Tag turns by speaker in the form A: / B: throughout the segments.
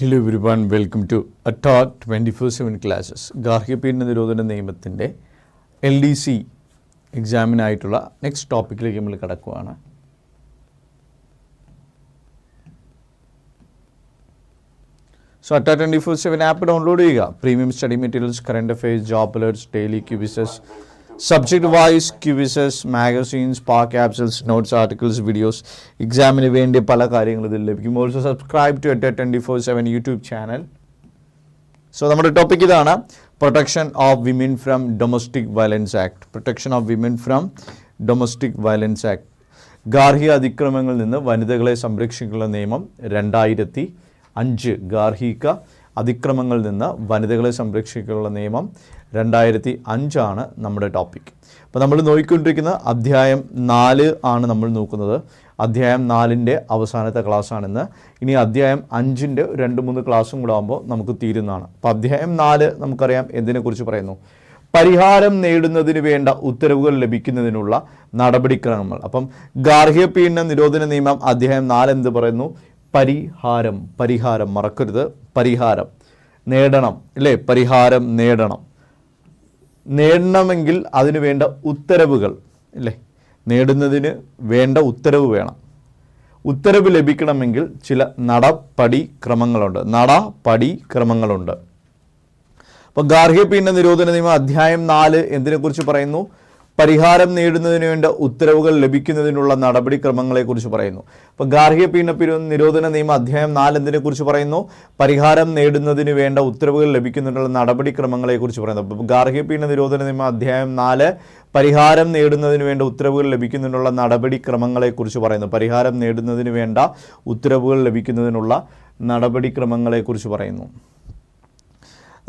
A: Hello every welcome to attack twenty four seven classes ഗാർഹിക പീഡന നിരോധന നിയമത്തിന്റെ എൽ ഡി സി എക്സാമിനായിട്ടുള്ള നെക്സ്റ്റ് ടോപ്പിക്കിലേക്ക് നമ്മൾ കിടക്കുവാണ്. So at twenty four seven app download ചെയ്യുക. Premium study materials current affairs job alerts daily quizzes subject wise quizzes magazines പാ ക്യാപ്സൽസ് നോട്ട്സ് ആർട്ടിക്കിൾസ് വീഡിയോസ് എക്സാമിന് വേണ്ടി പല കാര്യങ്ങളും ഇതിൽ ലഭിക്കും. Also subscribe to at twenty four seven YouTube channel so നമ്മുടെ topic ഇതാണ് protection of women from domestic violence act protection of women from domestic violence act ഗാർഹിക അതിക്രമങ്ങളിൽ നിന്ന് വനിതകളെ സംരക്ഷിക്കുന്ന നിയമം രണ്ടായിരത്തി അഞ്ച് ഗാർഹിക അതിക്രമങ്ങളിൽ നിന്ന് വനിതകളെ സംരക്ഷിക്കാനുള്ള നിയമം രണ്ടായിരത്തി അഞ്ചാണ് നമ്മുടെ ടോപ്പിക് അപ്പോൾ നമ്മൾ നോക്കിക്കൊണ്ടിരിക്കുന്ന അധ്യായം നാല് ആണ് നമ്മൾ നോക്കുന്നത്. അധ്യായം നാലിന്റെ അവസാനത്തെ ക്ലാസ്സാണിന്ന്. ഇനി അധ്യായം അഞ്ചിന്റെ രണ്ട് മൂന്ന് ക്ലാസ്സും കൂടെ ആകുമ്പോൾ നമുക്ക് തീരുന്നതാണ്. അപ്പോൾ അധ്യായം നാല് നമുക്കറിയാം എന്തിനെക്കുറിച്ച് പറയുന്നു? പരിഹാരം നേടുന്നതിന് വേണ്ട ഉത്തരവുകൾ ലഭിക്കുന്നതിനുള്ള നടപടിക്രമങ്ങൾ. അപ്പം ഗാർഹിക പീഡന നിരോധന നിയമം അധ്യായം നാല് എന്ത് പറയുന്നു? പരിഹാരം പരിഹാരം മറക്കരുത്. പരിഹാരം നേടണം അല്ലേ? പരിഹാരം നേടണം. നേടണമെങ്കിൽ അതിന് വേണ്ട ഉത്തരവുകൾ അല്ലേ നേടുന്നതിന് വേണ്ട ഉത്തരവ് വേണം. ഉത്തരവ് ലഭിക്കണമെങ്കിൽ ചില നടപടി ക്രമങ്ങളുണ്ട് നടപടി ക്രമങ്ങളുണ്ട് അപ്പോൾ ഗാർഹിക പീഡന നിരോധന നിയമം അധ്യായം നാല് എന്തിനെക്കുറിച്ച് പറയുന്നു? പരിഹാരം നേടുന്നതിന് വേണ്ട ഉത്തരവുകൾ ലഭിക്കുന്നതിനുള്ള നടപടിക്രമങ്ങളെക്കുറിച്ച് പറയുന്നു. അപ്പോൾ ഗാർഹിക പീഡന നിരോധന നിയമ അധ്യായം നാലെന്തിനെ കുറിച്ച് പറയുന്നു? പരിഹാരം നേടുന്നതിന് വേണ്ട ഉത്തരവുകൾ ലഭിക്കുന്നതിനുള്ള നടപടിക്രമങ്ങളെക്കുറിച്ച് പറയുന്നു. അപ്പോൾ ഗാർഹിക പീഡന നിരോധന നിയമ അധ്യായം നാല് പരിഹാരം നേടുന്നതിന് വേണ്ട ഉത്തരവുകൾ ലഭിക്കുന്നതിനുള്ള നടപടിക്രമങ്ങളെക്കുറിച്ച് പറയുന്നു. പരിഹാരം നേടുന്നതിന് വേണ്ട ഉത്തരവുകൾ ലഭിക്കുന്നതിനുള്ള നടപടിക്രമങ്ങളെക്കുറിച്ച് പറയുന്നു.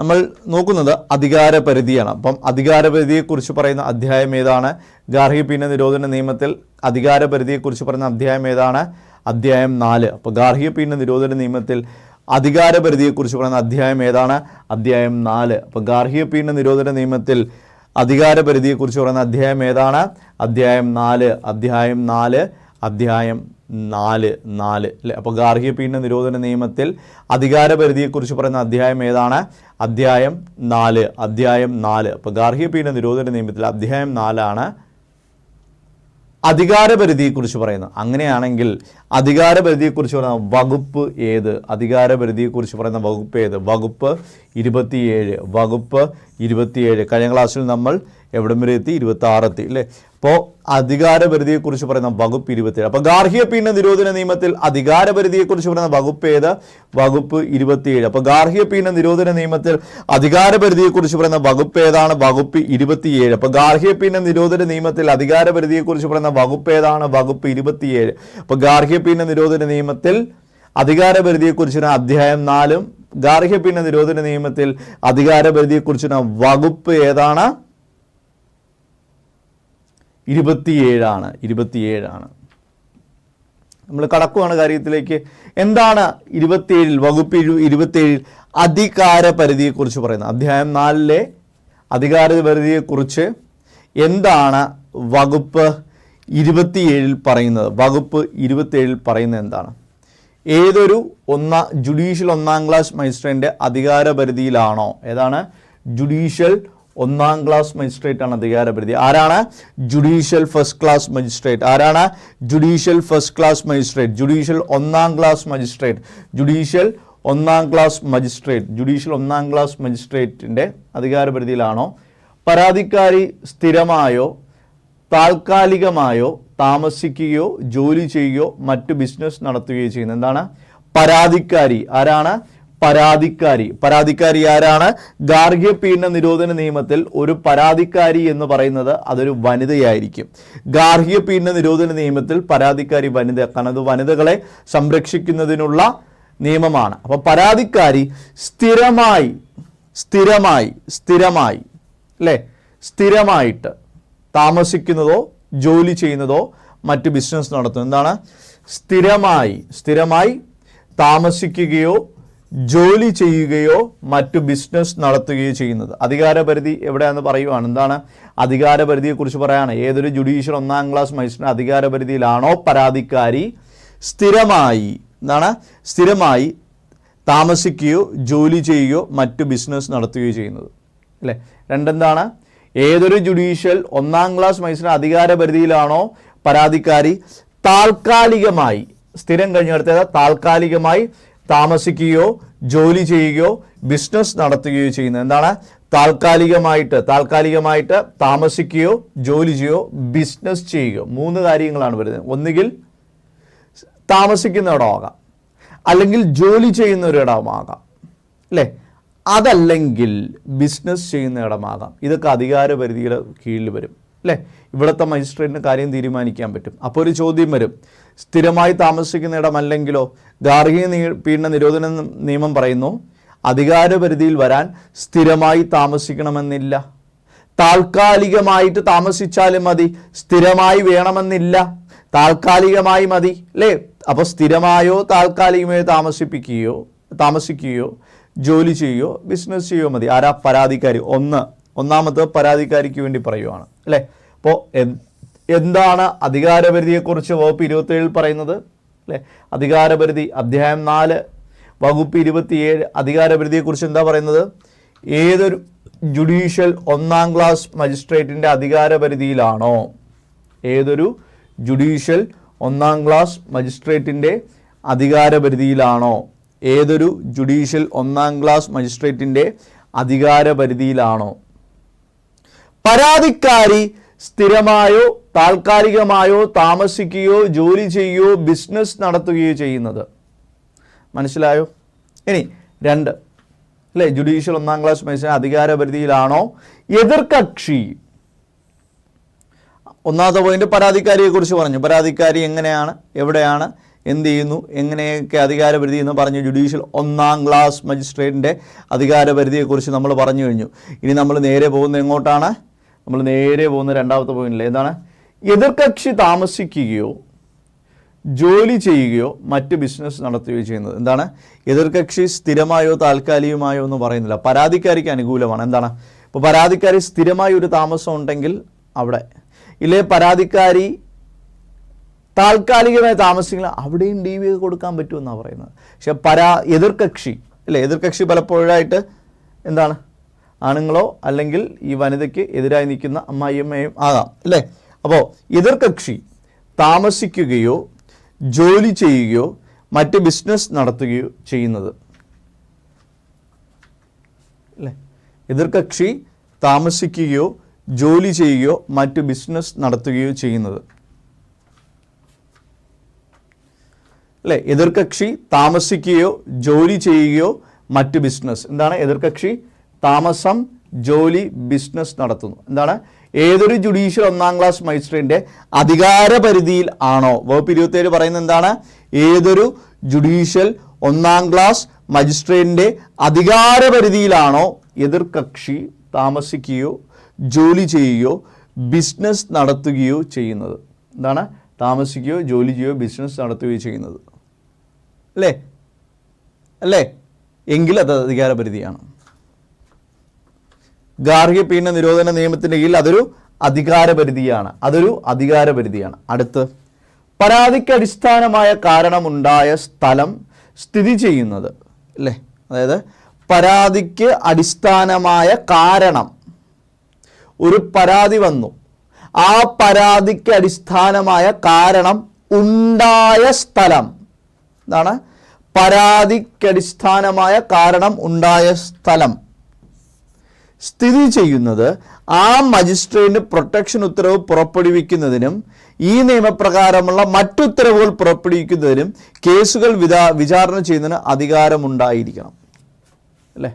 A: നമ്മൾ നോക്കുന്നത് അധികാരപരിധിയാണ്. അപ്പം അധികാര പരിധിയെക്കുറിച്ച് പറയുന്ന അധ്യായം ഏതാണ്? ഗാർഹിക പീഡന നിരോധന നിയമത്തിൽ അധികാരപരിധിയെക്കുറിച്ച് പറയുന്ന അധ്യായം ഏതാണ്? അധ്യായം നാല്. അപ്പോൾ ഗാർഹിക പീഡന നിരോധന നിയമത്തിൽ അധികാരപരിധിയെക്കുറിച്ച് പറയുന്ന അധ്യായം ഏതാണ്? അധ്യായം നാല്. അപ്പോൾ ഗാർഹിക പീഡന നിരോധന നിയമത്തിൽ അധികാരപരിധിയെക്കുറിച്ച് പറയുന്ന അധ്യായം ഏതാണ്? അധ്യായം നാല്. അധ്യായം നാല് അധ്യായം നാല് നാല് അല്ലേ? അപ്പോൾ ഗാർഹിക പീഡന നിരോധന നിയമത്തിൽ അധികാര പരിധിയെക്കുറിച്ച് പറയുന്ന അധ്യായം ഏതാണ്? അധ്യായം നാല് അധ്യായം നാല്. അപ്പോൾ ഗാർഹിക പീഡന നിരോധന നിയമത്തിൽ അധ്യായം നാലാണ് അധികാരപരിധിയെക്കുറിച്ച് പറയുന്നത്. അങ്ങനെയാണെങ്കിൽ അധികാരപരിധിയെക്കുറിച്ച് പറയുന്ന വകുപ്പ് ഏത്? അധികാരപരിധിയെക്കുറിച്ച് പറയുന്ന വകുപ്പ് ഏത്? വകുപ്പ് ഇരുപത്തിയേഴ്. വകുപ്പ് ഇരുപത്തിയേഴ്. കഴിഞ്ഞ ക്ലാസ്സിൽ നമ്മൾ എവിടം വരെ എത്തി? ഇരുപത്തി എത്തി അല്ലേ? അപ്പോൾ അധികാരപരിധിയെക്കുറിച്ച് പറയുന്ന വകുപ്പ് ഇരുപത്തിയേഴ്. അപ്പോൾ ഗാർഹിക പീഡന നിരോധന നിയമത്തിൽ അധികാരപരിധിയെക്കുറിച്ച് പറയുന്ന വകുപ്പ് ഏത്? വകുപ്പ് ഇരുപത്തിയേഴ്. അപ്പോൾ ഗാർഹിക പീഡന നിരോധന നിയമത്തിൽ അധികാരപരിധിയെക്കുറിച്ച് പറയുന്ന വകുപ്പ് ഏതാണ്? വകുപ്പ് ഇരുപത്തിയേഴ്. അപ്പോൾ ഗാർഹിക പീഡന നിരോധന നിയമത്തിൽ അധികാരപരിധിയെക്കുറിച്ച് പറയുന്ന വകുപ്പ് ഏതാണ്? വകുപ്പ് ഇരുപത്തിയേഴ്. അപ്പോൾ ഗാർഹിക പീഡന നിരോധന നിയമത്തിൽ അധികാരപരിധിയെക്കുറിച്ച് അധ്യായം നാലും ഗാർഹിക പീഡന നിരോധന നിയമത്തിൽ അധികാരപരിധിയെക്കുറിച്ച് വകുപ്പ് ഏതാണ്? ഇരുപത്തിയേഴാണ് ഇരുപത്തിയേഴാണ്. നമ്മൾ കടക്കുവാണ് കാര്യത്തിലേക്ക്. എന്താണ് ഇരുപത്തിയേഴിൽ വകുപ്പ് ഇരു ഇരുപത്തിയേഴിൽ അധികാര പരിധിയെക്കുറിച്ച് പറയുന്നത്? അധ്യായം നാലിലെ അധികാര പരിധിയെക്കുറിച്ച് എന്താണ് വകുപ്പ് ഇരുപത്തിയേഴിൽ പറയുന്നത്? വകുപ്പ് ഇരുപത്തിയേഴിൽ പറയുന്നത് എന്താണ്? ഏതൊരു ഒന്നാ ജുഡീഷ്യൽ ഒന്നാം ക്ലാസ് മജിസ്ട്രേറ്റിന്റെ അധികാര പരിധിയിലാണോ? ഏതാണ്? ജുഡീഷ്യൽ ഒന്നാം ക്ലാസ് മജിസ്ട്രേറ്റ് ആണ് അധികാരപരിധി. ആരാണ്? ജുഡീഷ്യൽ ഫസ്റ്റ് ക്ലാസ് മജിസ്ട്രേറ്റ് ആരാണ്? Judicial first class magistrate judicial ഒന്നാം ക്ലാസ് മജിസ്ട്രേറ്റ് ജുഡീഷ്യൽ ഒന്നാം ക്ലാസ് മജിസ്ട്രേറ്റ് ജുഡീഷ്യൽ ഒന്നാം ക്ലാസ് മജിസ്ട്രേറ്റിന്റെ അധികാരപരിധിയിലാണോ? പരാതിക്കാരി സ്ഥിരമായോ? താൽക്കാലികമായോ? താമസിക്കുകയോ? ജോലി ചെയ്യുകയോ? മറ്റു ബിസിനസ് നടത്തുകയോ ചെയ്യുന്നത്? എന്താണ്? പരാതിക്കാരി. ആരാണ്? പരാതിക്കാരി. പരാതിക്കാരി ആരാണ്? ഗാർഹിക പീഡന നിരോധന നിയമത്തിൽ ഒരു പരാതിക്കാരി എന്ന് പറയുന്നത് അതൊരു വനിതയായിരിക്കും. ഗാർഹിക പീഡന നിരോധന നിയമത്തിൽ പരാതിക്കാരി വനിത കാരണം വനിതകളെ സംരക്ഷിക്കുന്നതിനുള്ള നിയമമാണ്. അപ്പോൾ പരാതിക്കാരി സ്ഥിരമായി സ്ഥിരമായി സ്ഥിരമായി അല്ലേ? സ്ഥിരമായിട്ട് താമസിക്കുന്നതോ ജോലി ചെയ്യുന്നതോ മറ്റ് ബിസിനസ് നടത്തുന്നു എന്താണ്? സ്ഥിരമായി സ്ഥിരമായി താമസിക്കുകയോ ജോലി ചെയ്യുകയോ മറ്റു ബിസിനസ് നടത്തുകയോ ചെയ്യുന്നത്. അധികാരപരിധി എവിടെയാണെന്ന് പറയുവാണ്. എന്താണ്? അധികാരപരിധിയെക്കുറിച്ച് പറയാണ്. ഏതൊരു ജുഡീഷ്യൽ ഒന്നാം ക്ലാസ് മജിസ്ട്രേറ്റ് അധികാരപരിധിയിലാണോ പരാതിക്കാരി സ്ഥിരമായി എന്താണ്? സ്ഥിരമായി താമസിക്കുകയോ ജോലി ചെയ്യുകയോ മറ്റു ബിസിനസ് നടത്തുകയോ ചെയ്യുന്നത്. അല്ലേ? രണ്ടെന്താണ്? ഏതൊരു ജുഡീഷ്യൽ ഒന്നാം ക്ലാസ് മജിസ്ട്രേറ്റ് അധികാര പരിധിയിലാണോ പരാതിക്കാരി താൽക്കാലികമായി സ്ഥിരം കഴിഞ്ഞിടത്തേത് താൽക്കാലികമായി താമസിക്കുകയോ ജോലി ചെയ്യുകയോ ബിസിനസ് നടത്തുകയോ ചെയ്യുന്നത് എന്താണ്? താൽക്കാലികമായിട്ട് താൽക്കാലികമായിട്ട് താമസിക്കുകയോ ജോലി ചെയ്യുകയോ ബിസിനസ് ചെയ്യുകയോ മൂന്ന് കാര്യങ്ങളാണ് വരുന്നത്. ഒന്നുകിൽ താമസിക്കുന്നിടമാകാം അല്ലെങ്കിൽ ജോലി ചെയ്യുന്ന ഒരിടമാകാം അല്ലേ? അതല്ലെങ്കിൽ ബിസിനസ് ചെയ്യുന്ന ഇടമാകാം ഇതൊക്കെ അധികാര പരിധിയുടെ കീഴിൽ വരും. അല്ലേ? ഇവിടുത്തെ മജിസ്ട്രേറ്റിന് കാര്യം തീരുമാനിക്കാൻ പറ്റും. അപ്പോൾ ഒരു ചോദ്യം വരും. സ്ഥിരമായി താമസിക്കുന്ന ഇടമല്ലെങ്കിലോ ഗാർഹിക പീഡന നിരോധന നിയമം പറയുന്നു അധികാരപരിധിയിൽ വരാൻ സ്ഥിരമായി താമസിക്കണമെന്നില്ല. താൽക്കാലികമായിട്ട് താമസിച്ചാലും മതി സ്ഥിരമായി വേണമെന്നില്ല. താൽക്കാലികമായി മതി അല്ലേ? അപ്പോൾ സ്ഥിരമായോ താൽക്കാലികമായോ താമസിപ്പിക്കുകയോ താമസിക്കുകയോ ജോലി ചെയ്യുകയോ ബിസിനസ് ചെയ്യുകയോ മതി. ആരാ പരാതിക്കാരി? ഒന്ന്. ഒന്നാമത്തെ പരാതിക്കാരിക്ക് വേണ്ടി പറയുവാണ് അല്ലേ? അപ്പോൾ എന്താണ് അധികാരപരിധിയെക്കുറിച്ച് വകുപ്പ് ഇരുപത്തേഴിൽ പറയുന്നത്? അല്ലേ? അധികാരപരിധി അധ്യായം നാല് വകുപ്പ് ഇരുപത്തിയേഴ് അധികാരപരിധിയെക്കുറിച്ച് എന്താ പറയുന്നത്? ഏതൊരു ജുഡീഷ്യൽ ഒന്നാം ക്ലാസ് മജിസ്ട്രേറ്റിന്റെ അധികാരപരിധിയിലാണോ? ഏതൊരു ജുഡീഷ്യൽ ഒന്നാം ക്ലാസ് മജിസ്ട്രേറ്റിന്റെ അധികാരപരിധിയിലാണോ? ഏതൊരു ജുഡീഷ്യൽ ഒന്നാം ക്ലാസ് മജിസ്ട്രേറ്റിന്റെ അധികാരപരിധിയിലാണോ? പരാതിക്കാരി സ്ഥിരമായോ താൽക്കാലികമായോ താമസിക്കുകയോ ജോലി ചെയ്യുകയോ ബിസിനസ് നടത്തുകയോ ചെയ്യുന്നത്? മനസ്സിലായോ? ഇനി രണ്ട്. അല്ലേ? ജുഡീഷ്യൽ ഒന്നാം ക്ലാസ് മജിസ്ട്രേറ്റ് അധികാരപരിധിയിലാണോ? എതിർകക്ഷി. ഒന്നാമത്തെ പോയിന്റ് പരാതിക്കാരിയെ കുറിച്ച് പറഞ്ഞു. പരാതിക്കാരി എങ്ങനെയാണ്? എവിടെയാണ്? എന്ത് ചെയ്യുന്നു? എങ്ങനെയൊക്കെ അധികാരപരിധി എന്ന് പറഞ്ഞു ജുഡീഷ്യൽ ഒന്നാം ക്ലാസ് മജിസ്ട്രേറ്റിന്റെ അധികാരപരിധിയെക്കുറിച്ച് നമ്മൾ പറഞ്ഞു കഴിഞ്ഞു. ഇനി നമ്മൾ നേരെ പോകുന്നത് എങ്ങോട്ടാണ്? നമ്മൾ നേരെ പോകുന്ന രണ്ടാമത്തെ പോയിന്റിൽ എന്താണ്? എതിർകക്ഷി താമസിക്കുകയോ ജോലി ചെയ്യുകയോ മറ്റ് ബിസിനസ് നടത്തുകയോ ചെയ്യുന്നത്. എന്താണ്? എതിർകക്ഷി സ്ഥിരമായോ താൽക്കാലികമായോ എന്ന് പറയുന്നില്ല. പരാതിക്കാരിക്ക് അനുകൂലമാണ്. എന്താണ്? ഇപ്പോൾ പരാതിക്കാരി സ്ഥിരമായി ഒരു താമസം ഉണ്ടെങ്കിൽ അവിടെ ഇല്ലേ പരാതിക്കാരി താൽക്കാലികമായി താമസിക്കുക അവിടെയും ഡി വി കൊടുക്കാൻ പറ്റുമെന്നാണ് പറയുന്നത്. പക്ഷെ പരാ എതിർകക്ഷി അല്ലേ എതിർകക്ഷി പലപ്പോഴായിട്ട് എന്താണ്? ആണുങ്ങളോ അല്ലെങ്കിൽ ഈ വനിതയ്ക്ക് എതിരായി നിൽക്കുന്ന അമ്മായിയമ്മയും ആകാം അല്ലേ? അപ്പോൾ എതിർകക്ഷി താമസിക്കുകയോ ജോലി ചെയ്യുകയോ മറ്റ് ബിസിനസ് നടത്തുകയോ ചെയ്യുന്നത് അല്ലേ? എതിർകക്ഷി താമസിക്കുകയോ ജോലി ചെയ്യുകയോ മറ്റ് ബിസിനസ് നടത്തുകയോ ചെയ്യുന്നത് അല്ലേ? എതിർകക്ഷി താമസിക്കുകയോ ജോലി ചെയ്യുകയോ മറ്റ് ബിസിനസ് എന്താണ് എതിർകക്ഷി? താമസം ജോലി ബിസിനസ് നടത്തുന്നു. എന്താണ്? ഏതൊരു ജുഡീഷ്യൽ ഒന്നാം ക്ലാസ് മജിസ്ട്രേറ്റിന്റെ അധികാര പരിധിയിൽ ആണോ? വകുപ്പ് ഇരുപത്തേഴ് പറയുന്നത് എന്താണ്? ഏതൊരു ജുഡീഷ്യൽ ഒന്നാം ക്ലാസ് മജിസ്ട്രേറ്റിന്റെ അധികാര പരിധിയിലാണോ? എതിർകക്ഷി താമസിക്കുകയോ ജോലി ചെയ്യുകയോ ബിസിനസ് നടത്തുകയോ ചെയ്യുന്നത്. എന്താണ്? താമസിക്കുകയോ ജോലി ചെയ്യുകയോ ബിസിനസ് നടത്തുകയോ ചെയ്യുന്നത്. അല്ലേ? അല്ലേ? എങ്കിൽ അത് അധികാരപരിധിയാണ് ഗാർഹിക പീഡന നിരോധന നിയമത്തിന്റെ കീഴിൽ അതൊരു അധികാരപരിധിയാണ്. അതൊരു അധികാരപരിധിയാണ്. അടുത്ത് പരാതിക്ക് അടിസ്ഥാനമായ കാരണമുണ്ടായ സ്ഥലം സ്ഥിതി ചെയ്യുന്നത് അല്ലേ? അതായത് പരാതിക്ക് അടിസ്ഥാനമായ കാരണം. ഒരു പരാതി വന്നു. ആ പരാതിക്ക് അടിസ്ഥാനമായ കാരണം ഉണ്ടായ സ്ഥലം. എന്താണ്? പരാതിക്കടിസ്ഥാനമായ കാരണം ഉണ്ടായ സ്ഥലം. സ്ഥിതി ചെയ്യുന്നത് ആ മജിസ്ട്രേറ്റിന് പ്രൊട്ടക്ഷൻ ഉത്തരവ് പുറപ്പെടുവിക്കുന്നതിനും ഈ നിയമപ്രകാരമുള്ള മറ്റുത്തരവുകൾ പുറപ്പെടുവിക്കുന്നതിനും കേസുകൾ വിതാ വിചാരണ ചെയ്യുന്നതിന് അധികാരമുണ്ടായിരിക്കണം. അല്ലേ?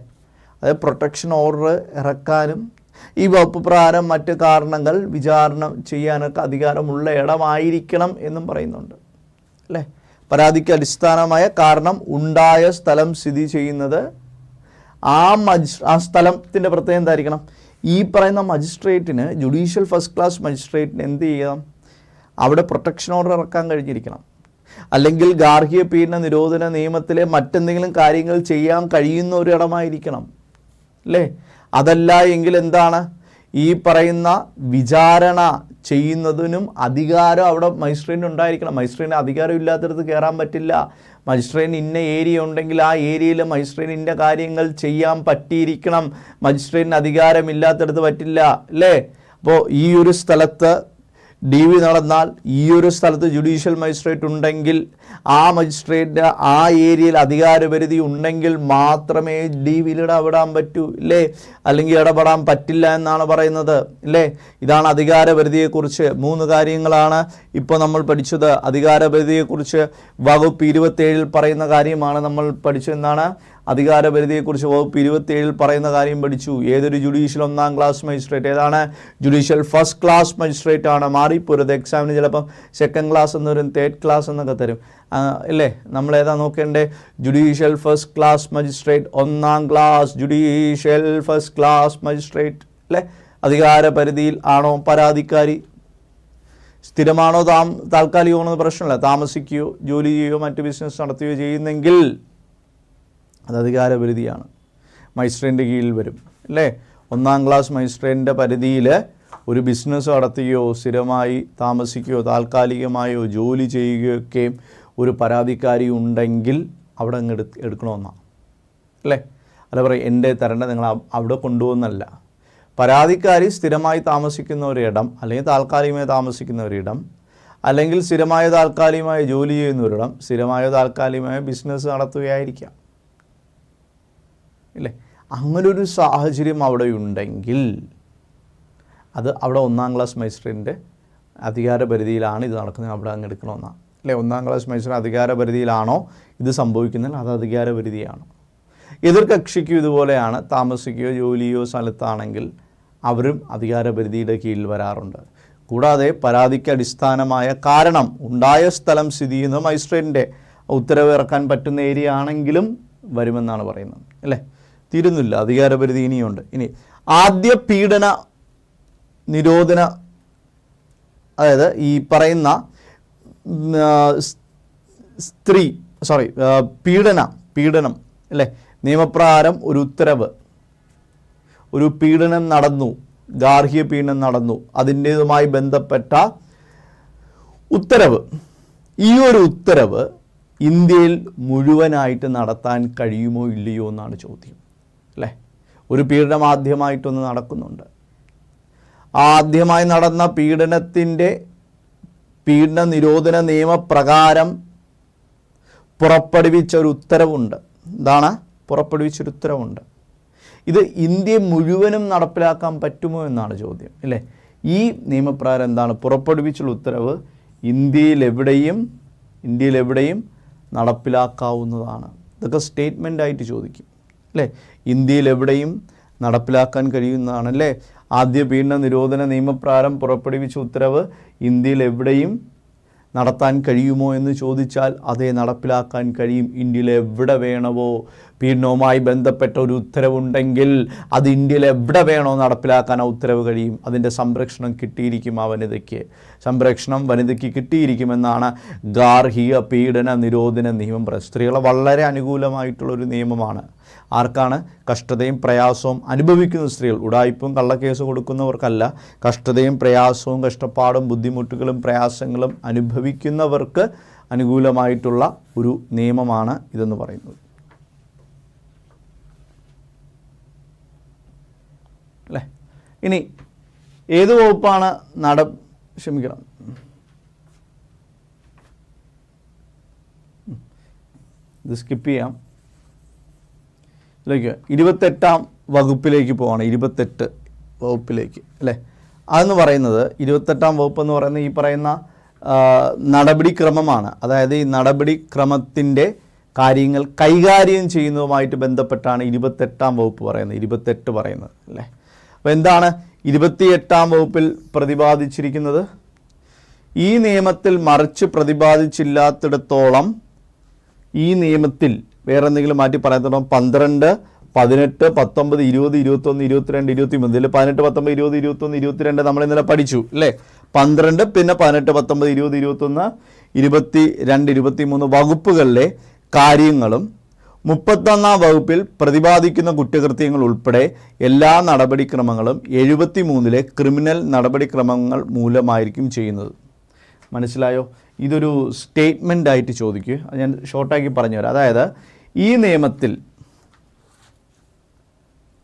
A: അതായത് പ്രൊട്ടക്ഷൻ ഓർഡർ ഇറക്കാനും ഈ വകുപ്പ് പ്രകാരം മറ്റ് കാരണങ്ങൾ വിചാരണ ചെയ്യാനൊക്കെ അധികാരമുള്ള ഇടമായിരിക്കണം എന്നും പറയുന്നുണ്ട്. അല്ലേ? പരാതിക്ക് അടിസ്ഥാനമായ കാരണം ഉണ്ടായ സ്ഥലം സ്ഥിതി ചെയ്യുന്നത് ആ മജി ആ സ്ഥലത്തിന്റെ പ്രത്യേകം എന്തായിരിക്കണം? ഈ പറയുന്ന മജിസ്ട്രേറ്റിന് ജുഡീഷ്യൽ ഫസ്റ്റ് ക്ലാസ് മജിസ്ട്രേറ്റിന് എന്ത് ചെയ്യാം അവിടെ പ്രൊട്ടക്ഷൻ ഓർഡർ ഇറക്കാൻ കഴിഞ്ഞിരിക്കണം. അല്ലെങ്കിൽ ഗാർഹിക പീഡന നിരോധന നിയമത്തിലെ മറ്റെന്തെങ്കിലും കാര്യങ്ങൾ ചെയ്യാൻ കഴിയുന്ന ഒരു ഇടമായിരിക്കണം. അല്ലേ? അതല്ല എങ്കിൽ എന്താണ്? ഈ പറയുന്ന വിചാരണ ചെയ്യുന്നതിനും അധികാരം അവിടെ മജിസ്ട്രേറ്റിന് ഉണ്ടായിരിക്കണം. മജിസ്ട്രേറ്റിന് അധികാരം ഇല്ലാത്തടത്ത് കയറാൻ പറ്റില്ല. മജിസ്ട്രേറ്റിന് ഇന്ന ഏരിയ ഉണ്ടെങ്കിൽ ആ ഏരിയയിൽ മജിസ്ട്രേറ്റിന് ഇന്ന കാര്യങ്ങൾ ചെയ്യാൻ പറ്റിയിരിക്കണം. മജിസ്ട്രേറ്റിന് അധികാരമില്ലാത്തടത്ത് പറ്റില്ല അല്ലേ? അപ്പോൾ ഈ ഒരു സ്ഥലത്ത് ഡി വി നടന്നാൽ ഈ ഒരു സ്ഥലത്ത് ജുഡീഷ്യൽ മജിസ്ട്രേറ്റ് ഉണ്ടെങ്കിൽ ആ മജിസ്ട്രേറ്റ് ആ ഏരിയയിൽ അധികാരപരിധി ഉണ്ടെങ്കിൽ മാത്രമേ ഡി വിയിൽ ഇടപെടാൻ പറ്റൂ ഇല്ലേ? അല്ലെങ്കിൽ ഇടപെടാൻ പറ്റില്ല എന്നാണ് പറയുന്നത് ഇല്ലേ? ഇതാണ് അധികാരപരിധിയെക്കുറിച്ച് മൂന്ന് കാര്യങ്ങളാണ്. ഇപ്പോൾ നമ്മൾ പഠിച്ചത് അധികാരപരിധിയെക്കുറിച്ച് വകുപ്പ് ഇരുപത്തേഴിൽ പറയുന്ന കാര്യമാണ് നമ്മൾ പഠിച്ചതെന്നാണ് അധികാരപരിധിയെക്കുറിച്ച് വകുപ്പ് ഇരുപത്തിയേഴിൽ പറയുന്ന കാര്യം പഠിച്ചു. ഏതൊരു ജുഡീഷ്യൽ ഒന്നാം ക്ലാസ് മജിസ്ട്രേറ്റ്? ഏതാണ്? ജുഡീഷ്യൽ ഫസ്റ്റ് ക്ലാസ് മജിസ്ട്രേറ്റ് ആണ് മാറിപ്പോരുത് എക്സാമിന് ചിലപ്പം സെക്കൻഡ് ക്ലാസ് എന്ന് വരും തേർഡ് ക്ലാസ് എന്നൊക്കെ തരും. അല്ലേ നമ്മൾ ഏതാ നോക്കേണ്ടേ? ജുഡീഷ്യൽ ഫസ്റ്റ് ക്ലാസ് മജിസ്ട്രേറ്റ് ഒന്നാം class. Judicial first class magistrate അല്ലേ അധികാരപരിധിയിൽ ആണോ പരാതിക്കാരി? സ്ഥിരമാണോ താം താൽക്കാലികമാണോ പ്രശ്നമില്ല. താമസിക്കുകയോ ജോലി ചെയ്യുകയോ മറ്റ് ബിസിനസ് നടത്തുകയോ ചെയ്യുന്നെങ്കിൽ അത് അധികാരപരിധിയാണ്. മജിസ്ട്രേറ്റിന്റെ കീഴിൽ വരും അല്ലേ? ഒന്നാം ക്ലാസ് മജിസ്ട്രേറ്റിന്റെ പരിധിയിൽ ഒരു ബിസിനസ് നടത്തുകയോ സ്ഥിരമായി താമസിക്കുകയോ താൽക്കാലികമായോ ജോലി ചെയ്യുകയൊക്കെയും ഒരു പരാതിക്കാരി ഉണ്ടെങ്കിൽ അവിടെ അങ്ങ് എടുത്ത് എടുക്കണമെന്നാണ് അല്ലേ? അല്ല പറയും എന്റെ തരേണ്ട നിങ്ങൾ അവിടെ കൊണ്ടുപോകുന്നല്ല പരാതിക്കാരി സ്ഥിരമായി താമസിക്കുന്ന ഒരിടം അല്ലെങ്കിൽ താൽക്കാലികമായി താമസിക്കുന്ന ഒരിടം അല്ലെങ്കിൽ സ്ഥിരമായ താൽക്കാലികമായ ജോലി ചെയ്യുന്ന ഒരിടം സ്ഥിരമായ താൽക്കാലികമായ ബിസിനസ് നടത്തുകയായിരിക്കാം. ഇല്ലേ? അങ്ങനൊരു സാഹചര്യം അവിടെ ഉണ്ടെങ്കിൽ അത് അവിടെ ഒന്നാം ക്ലാസ് മജിസ്ട്രേറ്റിന്റെ അധികാര പരിധിയിലാണ് ഇത് നടക്കുന്നത്. അവിടെ അങ്ങ് എടുക്കണമെന്നാണ് അല്ലേ ഒന്നാം ക്ലാസ് മജിസ്ട്രേറ്റ് അധികാര പരിധിയിലാണോ ഇത് സംഭവിക്കുന്നത്? അത് അധികാര പരിധിയാണ്. എതിർ കക്ഷിക്കും ഇതുപോലെയാണ് താമസിക്കുകയോ ജോലിയോ സ്ഥലത്താണെങ്കിൽ അവരും അധികാര പരിധിയുടെ കീഴിൽ വരാറുണ്ട്. കൂടാതെ പരാതിക്ക് അടിസ്ഥാനമായ കാരണം ഉണ്ടായ സ്ഥലം സ്ഥിതി ചെയ്യുന്ന മജിസ്ട്രേറ്റിന്റെ ഉത്തരവ് ഇറക്കാൻ പറ്റുന്ന ഏരിയ ആണെങ്കിലും വരുമെന്നാണ് പറയുന്നത്. അല്ലേ? തീരുന്നില്ല. അധികാരപരിധി ഇനിയുണ്ട്. ഇനി ആദ്യ പീഡന നിരോധന അതായത് ഈ പറയുന്ന സ്ത്രീ സോറി പീഡന പീഡനം അല്ലേ? നിയമപ്രകാരം ഒരു ഉത്തരവ്. ഒരു പീഡനം നടന്നു. ഗാർഹിക പീഡനം നടന്നു. അതിന്റേതുമായി ബന്ധപ്പെട്ട ഉത്തരവ്. ഈ ഒരു ഉത്തരവ് ഇന്ത്യയിൽ മുഴുവനായിട്ട് നടത്താൻ കഴിയുമോ ഇല്ലയോ എന്നാണ് ചോദ്യം. അല്ലേ? ഒരു പീഡനം ആദ്യമായിട്ടൊന്ന് നടക്കുന്നുണ്ട്. ആദ്യമായി നടന്ന പീഡനത്തിന്റെ പീഡന നിരോധന നിയമപ്രകാരം പുറപ്പെടുവിച്ച ഒരു ഉത്തരവുണ്ട് എന്താണ്? പുറപ്പെടുവിച്ചൊരു ഉത്തരവുണ്ട് ഇത് ഇന്ത്യ മുഴുവനും നടപ്പിലാക്കാൻ പറ്റുമോ എന്നാണ് ചോദ്യം അല്ലേ? ഈ നിയമപ്രകാരം എന്താണ്? പുറപ്പെടുവിച്ചുള്ള ഉത്തരവ് ഇന്ത്യയിൽ എവിടെയും ഇന്ത്യയിൽ എവിടെയും നടപ്പിലാക്കാവുന്നതാണ്. ഇതൊക്കെ സ്റ്റേറ്റ്മെന്റായിട്ട് ചോദിക്കും. അല്ലേ? ഇന്ത്യയിൽ എവിടെയും നടപ്പിലാക്കാൻ കഴിയുന്നതാണ് അല്ലേ ആദ്യ പീഡന നിരോധന നിയമപ്രകാരം പുറപ്പെടുവിച്ച ഉത്തരവ് ഇന്ത്യയിൽ എവിടെയും നടത്താൻ കഴിയുമോ എന്ന് ചോദിച്ചാൽ അതേ നടപ്പിലാക്കാൻ കഴിയും. ഇന്ത്യയിൽ എവിടെ വേണമോ പീഡനവുമായി ബന്ധപ്പെട്ട ഒരു ഉത്തരവുണ്ടെങ്കിൽ അത് ഇന്ത്യയിൽ എവിടെ വേണോ നടപ്പിലാക്കാൻ ആ ഉത്തരവ് കഴിയും. അതിന്റെ സംരക്ഷണം കിട്ടിയിരിക്കും ആ വനിതയ്ക്ക്. സംരക്ഷണം വനിതയ്ക്ക് കിട്ടിയിരിക്കുമെന്നാണ് ഗാർഹിക പീഡന നിരോധന നിയമം. സ്ത്രീകളെ വളരെ അനുകൂലമായിട്ടുള്ള ഒരു നിയമമാണ്. ആർക്കാണ്? കഷ്ടതയും പ്രയാസവും അനുഭവിക്കുന്ന സ്ത്രീകൾ. ഉടായ്പും കള്ളക്കേസ് കൊടുക്കുന്നവർക്കല്ല. കഷ്ടതയും പ്രയാസവും കഷ്ടപ്പാടും ബുദ്ധിമുട്ടുകളും പ്രയാസങ്ങളും അനുഭവിക്കുന്നവർക്ക് അനുകൂലമായിട്ടുള്ള ഒരു നിയമമാണ് ഇതെന്ന് പറയുന്നത് അല്ലേ ഇനി ഏത് വകുപ്പാണ് നട ക്ഷമിക്കണം. ഇത് സ്കിപ്പ് ചെയ്യാം. ഇതിലേക്ക് ഇരുപത്തെട്ടാം വകുപ്പിലേക്ക് പോവാണ് ഇരുപത്തെട്ട് വകുപ്പിലേക്ക് അല്ലേ? അതെന്ന് പറയുന്നത് ഇരുപത്തെട്ടാം വകുപ്പ് എന്ന് പറയുന്നത് ഈ പറയുന്ന നടപടിക്രമമാണ്. അതായത് ഈ നടപടിക്രമത്തിന്റെ കാര്യങ്ങൾ കൈകാര്യം ചെയ്യുന്നതുമായിട്ട് ബന്ധപ്പെട്ടാണ് ഇരുപത്തെട്ടാം വകുപ്പ് പറയുന്നത് ഇരുപത്തെട്ട് പറയുന്നത് അല്ലേ? അപ്പോൾ എന്താണ് ഇരുപത്തിയെട്ടാം വകുപ്പിൽ പ്രതിപാദിച്ചിരിക്കുന്നത്? ഈ നിയമത്തിൽ മറിച്ച് പ്രതിപാദിച്ചില്ലാത്തിടത്തോളം ഈ നിയമത്തിൽ വേറെ എന്തെങ്കിലും മാറ്റി പറയാത്തോളം പന്ത്രണ്ട് പതിനെട്ട് പത്തൊമ്പത് ഇരുപത് ഇരുപത്തൊന്ന് ഇരുപത്തിരണ്ട് ഇരുപത്തി മൂന്ന് ഇതിൽ പതിനെട്ട് പത്തൊമ്പത് ഇരുപത് ഇരുപത്തൊന്ന് ഇരുപത്തിരണ്ട് നമ്മൾ ഇന്നലെ പഠിച്ചു അല്ലേ? പന്ത്രണ്ട് പിന്നെ പതിനെട്ട് പത്തൊമ്പത് ഇരുപത് ഇരുപത്തൊന്ന് ഇരുപത്തി രണ്ട് ഇരുപത്തി മൂന്ന് വകുപ്പുകളിലെ കാര്യങ്ങളും മുപ്പത്തൊന്നാം വകുപ്പിൽ പ്രതിപാദിക്കുന്ന കുറ്റകൃത്യങ്ങൾ ഉൾപ്പെടെ എല്ലാ നടപടിക്രമങ്ങളും എഴുപത്തി മൂന്നിലെ ക്രിമിനൽ നടപടിക്രമങ്ങൾ മൂലമായിരിക്കും ചെയ്യുന്നത്. മനസ്സിലായോ? ഇതൊരു സ്റ്റേറ്റ്മെന്റ് ആയിട്ട് ചോദിക്കുക ഞാൻ ഷോർട്ടാക്കി പറഞ്ഞു തരാം അതായത് ഈ നിയമത്തിൽ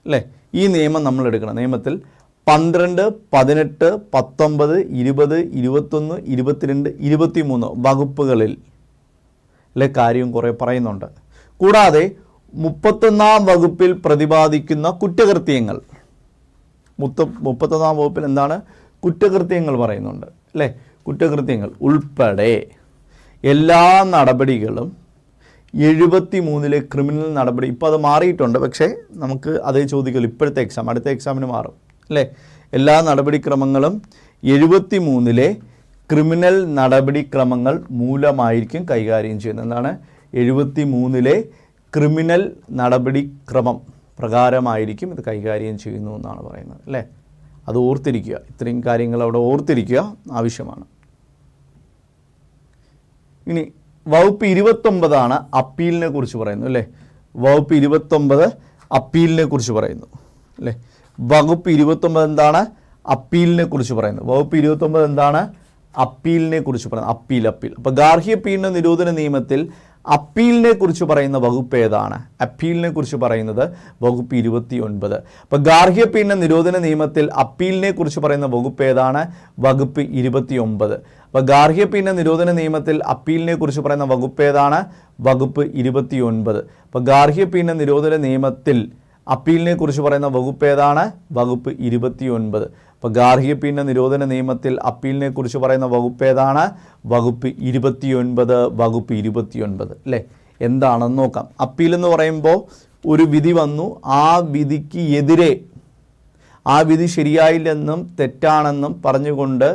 A: അല്ലേ? ഈ നിയമം നമ്മൾ എടുക്കണം. നിയമത്തിൽ പന്ത്രണ്ട് പതിനെട്ട് പത്തൊമ്പത് ഇരുപത് ഇരുപത്തൊന്ന് ഇരുപത്തിരണ്ട് ഇരുപത്തി മൂന്ന് വകുപ്പുകളിൽ അല്ലെ കാര്യം കുറേ പറയുന്നുണ്ട്. കൂടാതെ മുപ്പത്തൊന്നാം വകുപ്പിൽ പ്രതിപാദിക്കുന്ന കുറ്റകൃത്യങ്ങൾ. മുത്ത മുപ്പത്തൊന്നാം വകുപ്പിൽ എന്താണ്? കുറ്റകൃത്യങ്ങൾ പറയുന്നുണ്ട് അല്ലേ? കുറ്റകൃത്യങ്ങൾ ഉൾപ്പെടെ എല്ലാ നടപടികളും എഴുപത്തി മൂന്നിലെ ക്രിമിനൽ നടപടി ഇപ്പോൾ അത് മാറിയിട്ടുണ്ട് പക്ഷേ നമുക്ക് അതേ ചോദിക്കുള്ളൂ ഇപ്പോഴത്തെ എക്സാം അടുത്ത എക്സാമിന് മാറും അല്ലേ? എല്ലാ നടപടിക്രമങ്ങളും എഴുപത്തി മൂന്നിലെ ക്രിമിനൽ നടപടിക്രമങ്ങൾ മൂലമായിരിക്കും കൈകാര്യം ചെയ്യുന്നത്. എന്താണ്? എഴുപത്തി മൂന്നിലെ ക്രിമിനൽ നടപടിക്രമം പ്രകാരമായിരിക്കും ഇത് കൈകാര്യം ചെയ്യുന്നു എന്നാണ് പറയുന്നത് അല്ലേ? അത് ഓർത്തിരിക്കുക. ഇത്രയും കാര്യങ്ങൾ അവിടെ ഓർത്തിരിക്കുക ആവശ്യമാണ്. ഇനി വകുപ്പ് ഇരുപത്തൊമ്പതാണ് അപ്പീലിനെ കുറിച്ച് പറയുന്നു അല്ലേ? വകുപ്പ് ഇരുപത്തൊമ്പത് അപ്പീലിനെ കുറിച്ച് പറയുന്നു അല്ലേ? വകുപ്പ് ഇരുപത്തൊമ്പത് എന്താണ്? അപ്പീലിനെ കുറിച്ച് പറയുന്നു. വകുപ്പ് ഇരുപത്തൊമ്പത് എന്താണ്? അപ്പീലിനെ കുറിച്ച് പറയുന്നത് അപ്പീൽ അപ്പീൽ. അപ്പോൾ ഗാർഹിക പീഡന നിരോധന നിയമത്തിൽ അപ്പീലിനെ കുറിച്ച് പറയുന്ന വകുപ്പ് ഏതാണ്? അപ്പീലിനെ കുറിച്ച് പറയുന്നത് വകുപ്പ് ഇരുപത്തി ഒൻപത് അപ്പോൾ ഗാർഹിക പീഡന നിരോധന നിയമത്തിൽ അപ്പീലിനെ കുറിച്ച് പറയുന്ന വകുപ്പ് ഏതാണ്? വകുപ്പ് ഇരുപത്തി ഒമ്പത് അപ്പോൾ ഗാർഹിക പീഡന നിരോധന നിയമത്തിൽ അപ്പീലിനെ കുറിച്ച് പറയുന്ന വകുപ്പ് ഏതാണ്? വകുപ്പ് ഇരുപത്തി ഒൻപത് അപ്പോൾ ഗാർഹിക പീഡന നിരോധന നിയമത്തിൽ അപ്പീലിനെ കുറിച്ച് പറയുന്ന വകുപ്പ് ഏതാണ്? വകുപ്പ് ഇരുപത്തി ഒൻപത് അപ്പോൾ ഗാർഹിക പീഡന നിരോധന നിയമത്തിൽ അപ്പീലിനെ കുറിച്ച് പറയുന്ന വകുപ്പ് ഏതാണ്? വകുപ്പ് ഇരുപത്തിയൊൻപത് വകുപ്പ് ഇരുപത്തിയൊൻപത് അല്ലേ? എന്താണെന്ന് നോക്കാം. അപ്പീൽ എന്ന് പറയുമ്പോൾ ഒരു വിധി വന്നു. ആ വിധിക്ക് എതിരെ ആ വിധി ശരിയായില്ലെന്നും തെറ്റാണെന്നും പറഞ്ഞുകൊണ്ട്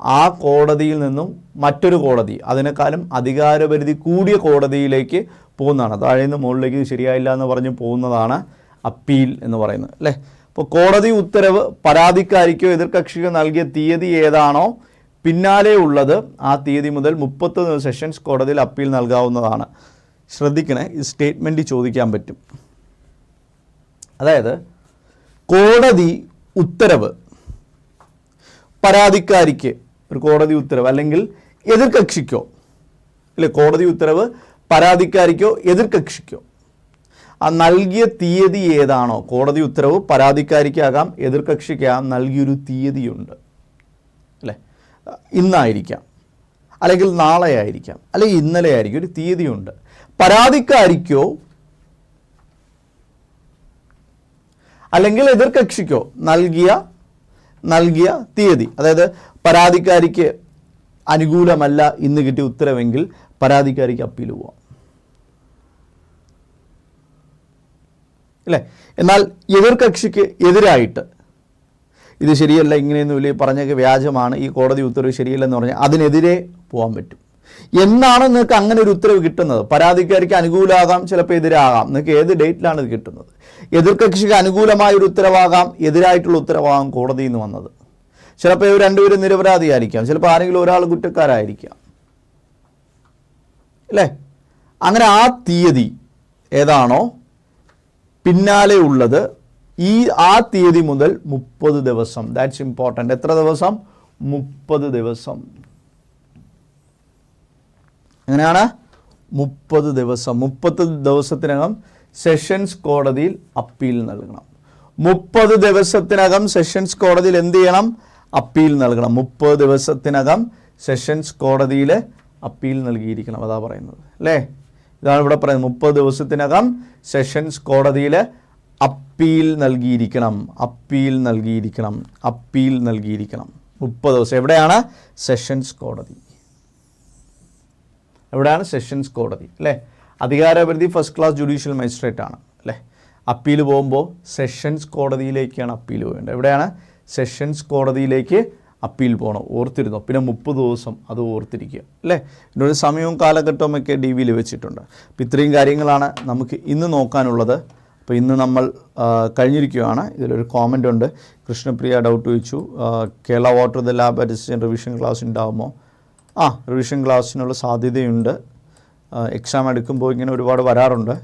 A: ആ കോടതിയിൽ നിന്നും മറ്റൊരു കോടതി അതിനേക്കാളും അധികാരപരിധി കൂടിയ കോടതിയിലേക്ക് പോകുന്നതാണ്. താഴെ നിന്ന് മുകളിലേക്ക് ശരിയായില്ല എന്ന് പറഞ്ഞ് പോകുന്നതാണ് അപ്പീൽ എന്ന് പറയുന്നത് അല്ലേ? അപ്പോൾ കോടതി ഉത്തരവ് പരാതിക്കാരിക്കോ എതിർകക്ഷിക്കോ നൽകിയ തീയതി ഏതാണോ പിന്നാലെ ഉള്ളത് ആ തീയതി മുതൽ മുപ്പത്തൊന്ന് സെഷൻസ് കോടതിയിൽ അപ്പീൽ നൽകാവുന്നതാണ്. ശ്രദ്ധിക്കണേ ഈ സ്റ്റേറ്റ്മെന്റ് ചോദിക്കാൻ പറ്റും. അതായത് കോടതി ഉത്തരവ് പരാതിക്കാരിക്ക് ഒരു കോടതി ഉത്തരവ് അല്ലെങ്കിൽ എതിർകക്ഷിക്കോ അല്ലെ കോടതി ഉത്തരവ് പരാതിക്കാരിക്കോ എതിർകക്ഷിക്കോ ആ നൽകിയ തീയതി ഏതാണോ? കോടതി ഉത്തരവ് പരാതിക്കാരിക്കാകാം എതിർകക്ഷിക്കാകാം നൽകിയൊരു തീയതിയുണ്ട്. അല്ലേ? ഇന്നായിരിക്കാം. അല്ലെങ്കിൽ നാളെ ആയിരിക്കാം അല്ലെങ്കിൽ ഇന്നലെ ആയിരിക്കും ഒരു തീയതിയുണ്ട്. പരാതിക്കാരിക്കോ അല്ലെങ്കിൽ എതിർകക്ഷിക്കോ നൽകിയ നൽകിയ തീയതി. അതായത് പരാതിക്കാരിക്ക് അനുകൂലമല്ല ഇന്ന് കിട്ടിയ ഉത്തരവെങ്കിൽ പരാതിക്കാരിക്ക് അപ്പീൽ പോവാം. അല്ലേ? എന്നാൽ എതിർ എതിർകക്ഷിക്ക് എതിരായിട്ട് ഇത് ശരിയല്ല ഇങ്ങനെയൊന്നുമില്ല ഈ പറഞ്ഞൊക്കെ വ്യാജമാണ് ഈ കോടതി ഉത്തരവ് ശരിയല്ലെന്ന് പറഞ്ഞാൽ അതിനെതിരെ പോകാൻ പറ്റും. എന്നാണ് നിങ്ങൾക്ക് അങ്ങനെ ഒരു ഉത്തരവ് കിട്ടുന്നത്? പരാതിക്കാരിക്ക് അനുകൂലമാകാം ചിലപ്പോൾ എതിരാകാം. നിങ്ങൾക്ക് ഏത് ഡേറ്റിലാണ് ഇത് കിട്ടുന്നത്? എതിർകക്ഷിക്ക് അനുകൂലമായ ഒരു ഉത്തരവാകാം എതിരായിട്ടുള്ള ഉത്തരവാകാം കോടതിയിൽ നിന്ന് വന്നത്. ചിലപ്പോൾ ഇവർ രണ്ടുപേരും നിരപരാധിയായിരിക്കാം. ചിലപ്പോൾ ആരെങ്കിലും ഒരാൾ കുറ്റക്കാരായിരിക്കാം. അല്ലേ? അങ്ങനെ ആ തീയതി ഏതാണോ പിന്നാലെ ഉള്ളത് ഈ ആ തീയതി മുതൽ മുപ്പത് ദിവസം. ദാറ്റ്സ് ഇമ്പോർട്ടന്റ് എത്ര ദിവസം? മുപ്പത് ദിവസം. എങ്ങനെയാണ്? മുപ്പത് ദിവസം. മുപ്പത് ദിവസത്തിനകം സെഷൻസ് കോടതിയിൽ അപ്പീൽ നൽകണം. മുപ്പത് ദിവസത്തിനകം സെഷൻസ് കോടതിയിൽ എന്ത് ചെയ്യണം? അപ്പീൽ നൽകണം. മുപ്പത് ദിവസത്തിനകം സെഷൻസ് കോടതിയിൽ അപ്പീൽ നൽകിയിരിക്കണം. അതാ പറയുന്നത്. അല്ലേ? ഇതാണ് ഇവിടെ പറയുന്നത്. മുപ്പത് ദിവസത്തിനകം സെഷൻസ് കോടതിയിൽ അപ്പീൽ നൽകിയിരിക്കണം. അപ്പീൽ നൽകിയിരിക്കണം. അപ്പീൽ നൽകിയിരിക്കണം. മുപ്പത് ദിവസം. എവിടെയാണ്? സെഷൻസ് കോടതി. എവിടെയാണ്? സെഷൻസ് കോടതി. അല്ലേ? അധികാരപരിധി ഫസ്റ്റ് ക്ലാസ് ജുഡീഷ്യൽ മജിസ്ട്രേറ്റ് ആണ്. അല്ലേ? അപ്പീൽ പോകുമ്പോൾ സെഷൻസ് കോടതിയിലേക്കാണ് അപ്പീൽ പോകേണ്ടത് എവിടെയാണ്? സെഷൻസ് കോടതിയിലേക്ക് അപ്പീൽ പോകണം ഓർത്തിരുന്നു? പിന്നെ മുപ്പത് ദിവസം അത് ഓർത്തിരിക്കുക അല്ലേ? ഇതിനൊരു സമയവും കാലഘട്ടവും ഒക്കെ ഡി വിയിൽ വെച്ചിട്ടുണ്ട്. അപ്പോൾ ഇത്രയും കാര്യങ്ങളാണ് നമുക്ക് ഇന്ന് നോക്കാനുള്ളത്. അപ്പോൾ ഇന്ന് നമ്മൾ കഴിഞ്ഞിരിക്കുകയാണ്. ഇതിലൊരു കോമന്റ് ഉണ്ട്. കൃഷ്ണപ്രിയ ഡൗട്ട് ചോദിച്ചു Kerala water the lab assistant revision class ഉണ്ടാകുമോ ആ റിവിഷൻ ക്ലാസ്സിനുള്ള സാധ്യതയുണ്ട്. എക്സാം എടുക്കുമ്പോൾ ഇങ്ങനെ ഒരുപാട് വരാറുണ്ട്.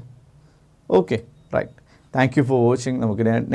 A: Okay right thank you for watching നമുക്ക് നെക്സ്റ്റ്